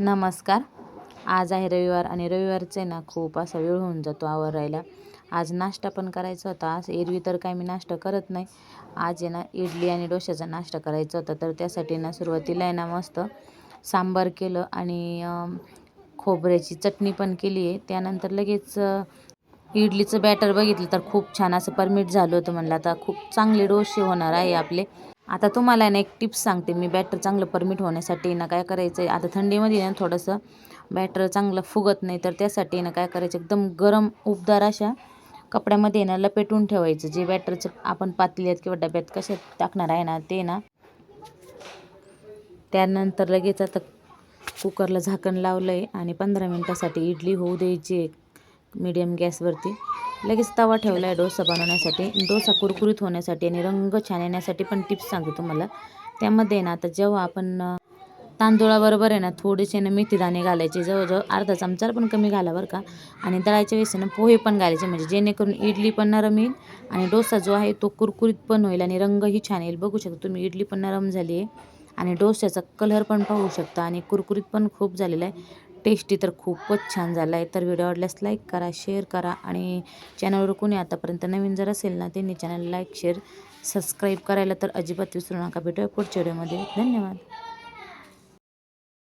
नमस्कार. आज आहे रविवार आणि रविवारचं आहे ना खूप असा वेळ होऊन जातो आवरायला आज नाश्ता पण करायचा होता. आज एरवी तर काय मी नाश्ता करत नाही. आज आहे ना इडली आणि डोश्याचा नाश्ता करायचा होता. तर त्यासाठी ना सुरुवातीला आहे ना मस्त सांबार केलं आणि खोबऱ्याची चटणी पण केली आहे. त्यानंतर लगेच इडलीचं बॅटर बघितलं तर खूप छान असं परमिट झालं होतं म्हणलं. आता खूप चांगले डोसे होणार आहे आपले. आता तुम्हाला ना एक टिप्स सांगते मी बॅटर चांगलं परमिट होण्यासाठी ना काय करायचं आहे आता थंडीमध्ये ना थोडंसं बॅटर चांगलं फुगत नाही तर त्यासाठी ना काय करायचं? एकदम गरम उबदार अशा कपड्यामध्ये ना लपेटून ठेवायचं. जे बॅटरचं आपण पातळीत किंवा डब्यात कशात टाकणार आहे ना ते ना त्यानंतर लगेच आता कुकरला झाकण लावलं आहे आणि पंधरा मिनटासाठी इडली होऊ द्यायची. आहे मीडियम गॅसवरती लगेच तवा ठेवला आहे डोसा बनवण्यासाठी. डोसा कुरकुरीत होण्यासाठी आणि रंग छान येण्यासाठी पण टिप्स सांगते तुम्हाला. त्यामध्ये ना आता जेव्हा आपण तांदुळाबरोबर तांदूळाबरोबर आहे ना थोडेसे ना मेथी दाणे घालायचे जवळजवळ अर्धा चमचा पण कमी घाला बरं का. आणि दळायच्या वेळेस ना पोहे पण घालायचे म्हणजे जेणेकरून इडली पण नरम येईल आणि डोसा जो आहे तो कुरकुरीत पण होईल आणि रंगही छान येईल. बघू शकता तुम्ही इडली पण नरम झाली आहे. आणि डोश्याचा कलर पण पाहू शकता आणि कुरकुरीत पण खूप झालेला आहे. टेस्टी तर खूपच छान झाला आहे. तर व्हिडिओ आवडल्यास लाईक करा शेअर करा आणि चॅनलवर कोणी आतापर्यंत नवीन जर असेल ना त्यांनी चॅनल लाईक शेअर सबस्क्राईब करायला तर अजिबात विसरू नका. भेटूया पुढच्या व्हिडिओमध्ये धन्यवाद.